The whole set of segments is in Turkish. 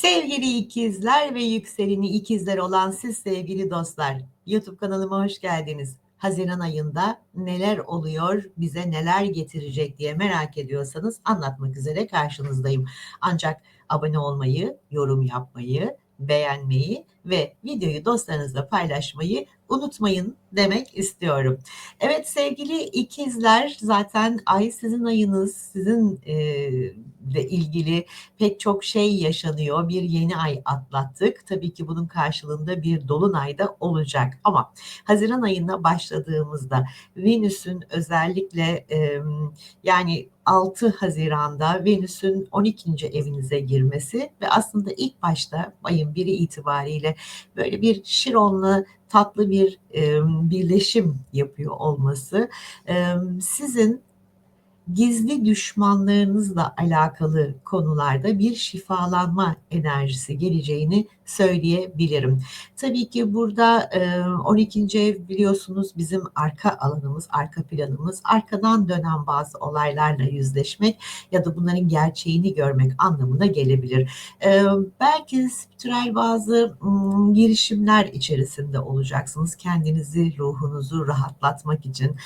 Sevgili ikizler ve yükseleni ikizler olan siz sevgili dostlar, YouTube kanalıma hoş geldiniz. Haziran ayında neler oluyor, bize neler getirecek diye merak ediyorsanız anlatmak üzere karşınızdayım. Ancak abone olmayı, yorum yapmayı, beğenmeyi ve videoyu dostlarınızla paylaşmayı unutmayın demek istiyorum. Evet sevgili ikizler zaten ay sizin ayınız, sizin e, ile ilgili pek çok şey yaşanıyor. Bir yeni ay atlattık. Tabii ki bunun karşılığında bir dolunay da olacak. Ama Haziran ayına başladığımızda Venüs'ün özellikle e, yani 6 Haziran'da Venüs'ün 12. evinize girmesi ve aslında ilk başta ayın biri itibariyle böyle bir Şiron'la tatlı bir e, birleşim yapıyor olması e, sizin gizli düşmanlarınızla alakalı konularda bir şifalanma enerjisi geleceğini söyleyebilirim. Tabii ki burada 12. ev biliyorsunuz bizim arka alanımız, arka planımız, arkadan dönen bazı olaylarla yüzleşmek ya da bunların gerçeğini görmek anlamına gelebilir. Belki spiritüel bazı girişimler içerisinde olacaksınız. Kendinizi, ruhunuzu rahatlatmak için.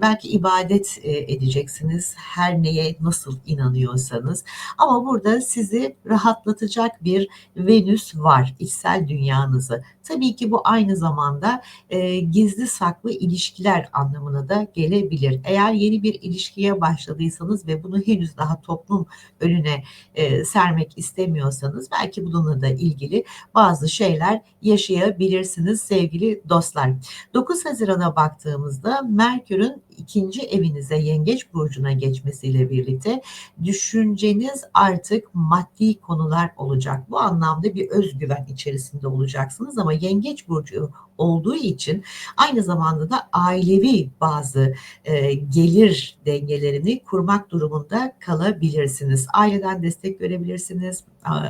Belki ibadet edeceksiniz. Her neye nasıl inanıyorsanız. Ama burada sizi rahatlatacak bir Venüs var içsel dünyanızı. Tabii ki bu aynı zamanda e, gizli saklı ilişkiler anlamına da gelebilir. Eğer yeni bir ilişkiye başladıysanız ve bunu henüz daha toplum önüne e, sermek istemiyorsanız belki bununla da ilgili bazı şeyler yaşayabilirsiniz sevgili dostlar. 9 Haziran'a baktığımızda Merkür'ün ikinci evinize yengeç burcuna geçmesiyle birlikte düşünceniz artık maddi konular olacak. Bu anlamda bir özgüven içerisinde olacaksınız ama yengeç burcu olduğu için aynı zamanda da ailevi bazı e, gelir dengelerini kurmak durumunda kalabilirsiniz. Aileden destek görebilirsiniz.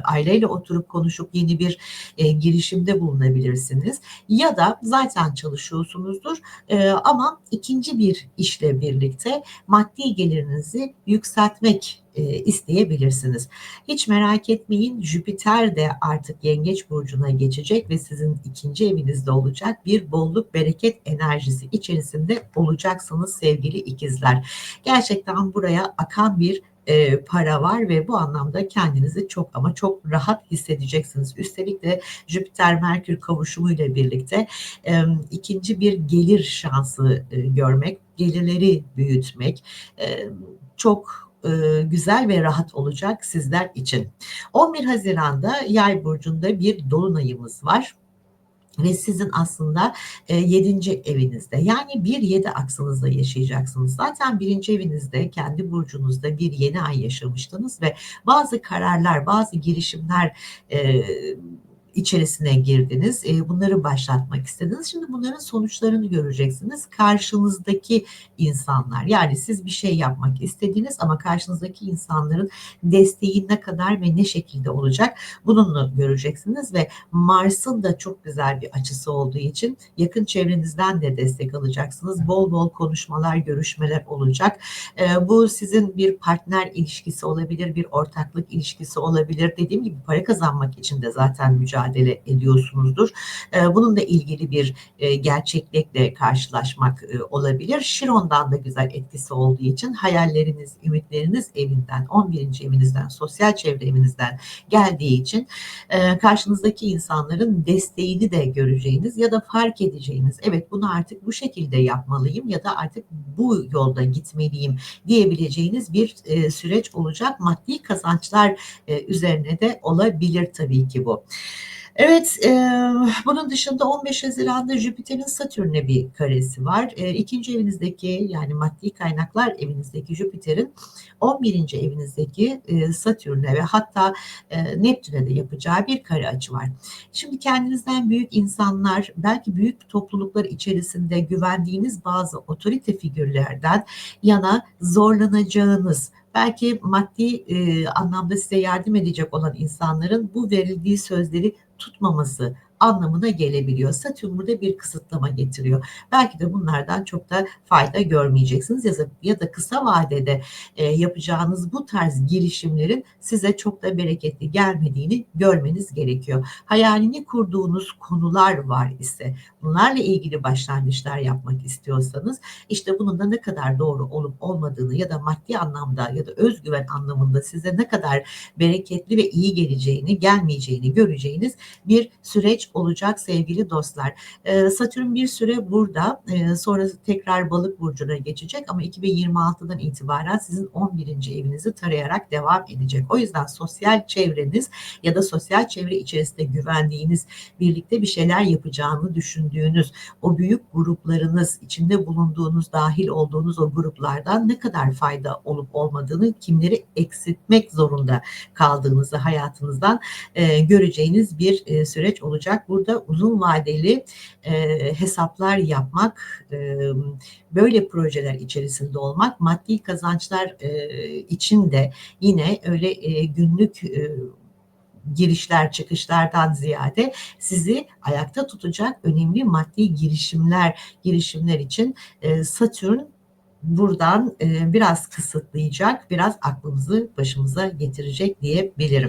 Aileyle oturup konuşup yeni bir e, girişimde bulunabilirsiniz. Ya da zaten çalışıyorsunuzdur e, ama ikinci bir işle birlikte maddi gelirinizi yükseltmek e, isteyebilirsiniz. Hiç merak etmeyin Jüpiter de artık Yengeç burcuna geçecek ve sizin ikinci evinizde olacak bir bolluk bereket enerjisi içerisinde olacaksınız sevgili ikizler. Gerçekten buraya akan bir e, para var ve bu anlamda kendinizi çok ama çok rahat hissedeceksiniz. Üstelik de Jüpiter Merkür kavuşumuyla birlikte e, ikinci bir gelir şansı e, görmek, gelirleri büyütmek e, çok e, güzel ve rahat olacak sizler için. 11 Haziran'da Yay burcunda bir dolunayımız var ve sizin aslında e, 7. evinizde yani bir 7 aksınızda yaşayacaksınız. Zaten birinci evinizde kendi burcunuzda bir yeni ay yaşamıştınız ve bazı kararlar, bazı girişimler e, içerisine girdiniz. E, bunları başlatmak istediniz. Şimdi bunların sonuçlarını göreceksiniz. Karşınızdaki insanlar yani siz bir şey yapmak istediğiniz ama karşınızdaki insanların desteği ne kadar ve ne şekilde olacak bununla göreceksiniz ve Mars'ın da çok güzel bir açısı olduğu için yakın çevrenizden de destek alacaksınız. Bol bol konuşmalar, görüşmeler olacak. E, bu sizin bir partner ilişkisi olabilir, bir ortaklık ilişkisi olabilir. Dediğim gibi para kazanmak için de zaten mücadele mücadele ediyorsunuzdur. Ee, bununla ilgili bir e, gerçeklikle karşılaşmak e, olabilir. Şiron'dan da güzel etkisi olduğu için hayalleriniz, ümitleriniz evinden, 11. evinizden, sosyal çevre evinizden geldiği için e, karşınızdaki insanların desteğini de göreceğiniz ya da fark edeceğiniz, evet bunu artık bu şekilde yapmalıyım ya da artık bu yolda gitmeliyim diyebileceğiniz bir süreç olacak. Maddi kazançlar üzerine de olabilir tabii ki bu. Evet, e, bunun dışında 15 Haziran'da Jüpiter'in Satürn'e bir karesi var. E, ikinci evinizdeki yani maddi kaynaklar evinizdeki Jüpiter'in 11. evinizdeki e, Satürn'e ve hatta e, Neptün'e de yapacağı bir kare açı var. Şimdi kendinizden büyük insanlar, belki büyük topluluklar içerisinde güvendiğiniz bazı otorite figürlerden yana zorlanacağınız, belki maddi e, anlamda size yardım edecek olan insanların bu verildiği sözleri tutmaması anlamına gelebiliyor. Satürn burada bir kısıtlama getiriyor. Belki de bunlardan çok da fayda görmeyeceksiniz ya da, ya da kısa vadede e, yapacağınız bu tarz girişimlerin size çok da bereketli gelmediğini görmeniz gerekiyor. Hayalini kurduğunuz konular var ise bunlarla ilgili başlangıçlar yapmak istiyorsanız işte bunun da ne kadar doğru olup olmadığını ya da maddi anlamda ya da özgüven anlamında size ne kadar bereketli ve iyi geleceğini, gelmeyeceğini göreceğiniz bir süreç olacak sevgili dostlar. Ee, Satürn bir süre burada e, sonra tekrar balık burcuna geçecek ama 2026'dan itibaren sizin 11. evinizi tarayarak devam edecek. O yüzden sosyal çevreniz ya da sosyal çevre içerisinde güvendiğiniz, birlikte bir şeyler yapacağını düşündüğünüz o büyük gruplarınız, içinde bulunduğunuz, dahil olduğunuz o gruplardan ne kadar fayda olup olmadığını, kimleri eksiltmek zorunda kaldığınızı hayatınızdan e, göreceğiniz bir e, süreç olacak. Burada uzun vadeli e, hesaplar yapmak, e, böyle projeler içerisinde olmak, maddi kazançlar e, için de yine öyle e, günlük e, girişler çıkışlardan ziyade sizi ayakta tutacak önemli maddi girişimler girişimler için e, Satürn buradan e, biraz kısıtlayacak, biraz aklımızı başımıza getirecek diyebilirim.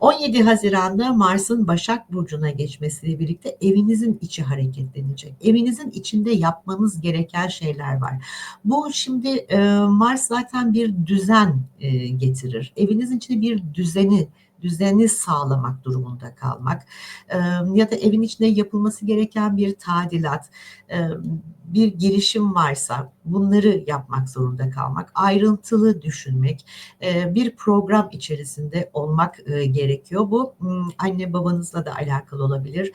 17 Haziran'da Mars'ın Başak Burcu'na geçmesiyle birlikte evinizin içi hareketlenecek. Evinizin içinde yapmanız gereken şeyler var. Bu şimdi e, Mars zaten bir düzen e, getirir. Evinizin içinde bir düzeni düzeni sağlamak durumunda kalmak ya da evin içinde yapılması gereken bir tadilat, bir girişim varsa bunları yapmak zorunda kalmak, ayrıntılı düşünmek, bir program içerisinde olmak gerekiyor. Bu anne babanızla da alakalı olabilir,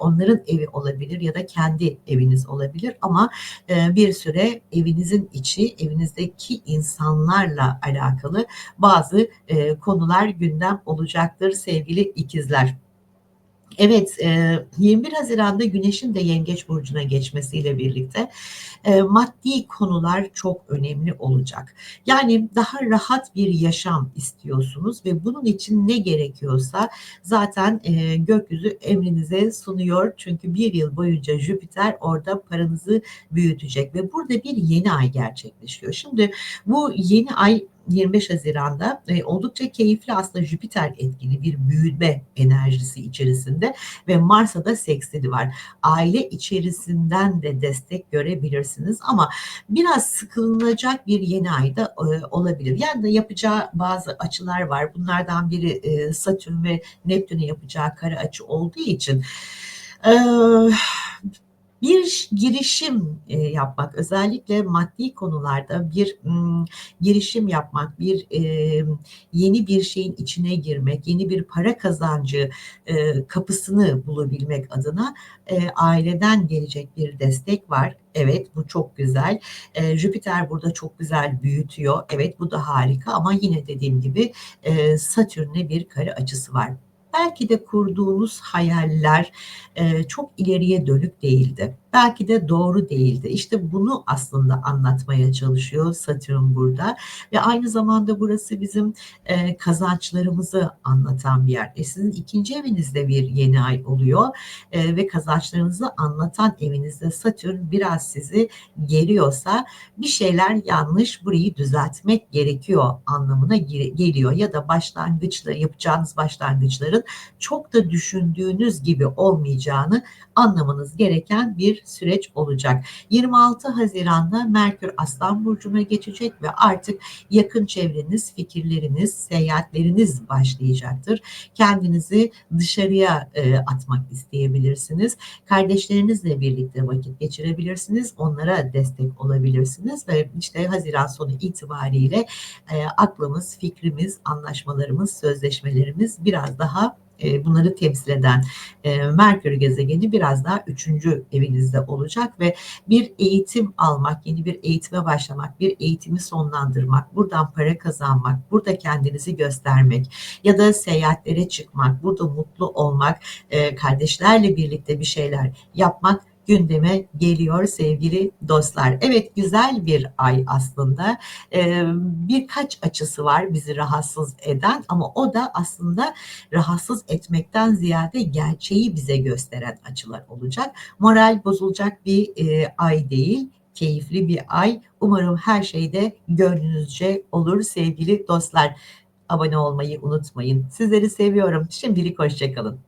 onların evi olabilir ya da kendi eviniz olabilir ama bir süre evinizin içi, evinizdeki insanlarla alakalı bazı konular gündem olacaktır sevgili ikizler. Evet, 21 Haziran'da Güneş'in de Yengeç Burcu'na geçmesiyle birlikte maddi konular çok önemli olacak. Yani daha rahat bir yaşam istiyorsunuz ve bunun için ne gerekiyorsa zaten gökyüzü emrinize sunuyor. Çünkü bir yıl boyunca Jüpiter orada paranızı büyütecek ve burada bir yeni ay gerçekleşiyor. Şimdi bu yeni ay 25 Haziran'da e, oldukça keyifli aslında Jüpiter etkili bir büyüme enerjisi içerisinde ve Mars'a da seksili var. Aile içerisinden de destek görebilirsiniz ama biraz sıkılınacak bir yeni ayda e, olabilir. Yani da yapacağı bazı açılar var. Bunlardan biri e, Satürn ve Neptün'e yapacağı kare açı olduğu için e, bir girişim e, yapmak, özellikle maddi konularda bir girişim yapmak, bir e, yeni bir şeyin içine girmek, yeni bir para kazancı e, kapısını bulabilmek adına aileden gelecek bir destek var. Evet bu çok güzel. E, Jüpiter burada çok güzel büyütüyor. Evet bu da harika ama yine dediğim gibi e, Satürn'e bir kare açısı var belki de kurduğunuz hayaller çok ileriye dönük değildi. Belki de doğru değildi. İşte bunu aslında anlatmaya çalışıyor Satürn burada ve aynı zamanda burası bizim e, kazançlarımızı anlatan bir yer. E, sizin ikinci evinizde bir yeni ay oluyor e, ve kazançlarınızı anlatan evinizde Satürn biraz sizi geriyorsa bir şeyler yanlış burayı düzeltmek gerekiyor anlamına geliyor ya da başlangıçla yapacağınız başlangıçların çok da düşündüğünüz gibi olmayacağını anlamanız gereken bir süreç olacak. 26 Haziran'da Merkür Aslan Burcu'na geçecek ve artık yakın çevreniz, fikirleriniz, seyahatleriniz başlayacaktır. Kendinizi dışarıya e, atmak isteyebilirsiniz. Kardeşlerinizle birlikte vakit geçirebilirsiniz. Onlara destek olabilirsiniz ve işte Haziran sonu itibariyle e, aklımız, fikrimiz, anlaşmalarımız, sözleşmelerimiz biraz daha e, bunları temsil eden e, Merkür gezegeni biraz daha üçüncü evinizde olacak ve bir eğitim almak, yeni bir eğitime başlamak, bir eğitimi sonlandırmak, buradan para kazanmak, burada kendinizi göstermek ya da seyahatlere çıkmak, burada mutlu olmak, e, kardeşlerle birlikte bir şeyler yapmak gündeme geliyor sevgili dostlar. Evet güzel bir ay aslında. Ee, birkaç açısı var bizi rahatsız eden ama o da aslında rahatsız etmekten ziyade gerçeği bize gösteren açılar olacak. Moral bozulacak bir e, ay değil keyifli bir ay. Umarım her şeyde gönlünüzce olur sevgili dostlar. Abone olmayı unutmayın. Sizleri seviyorum. Şimdilik hoşçakalın.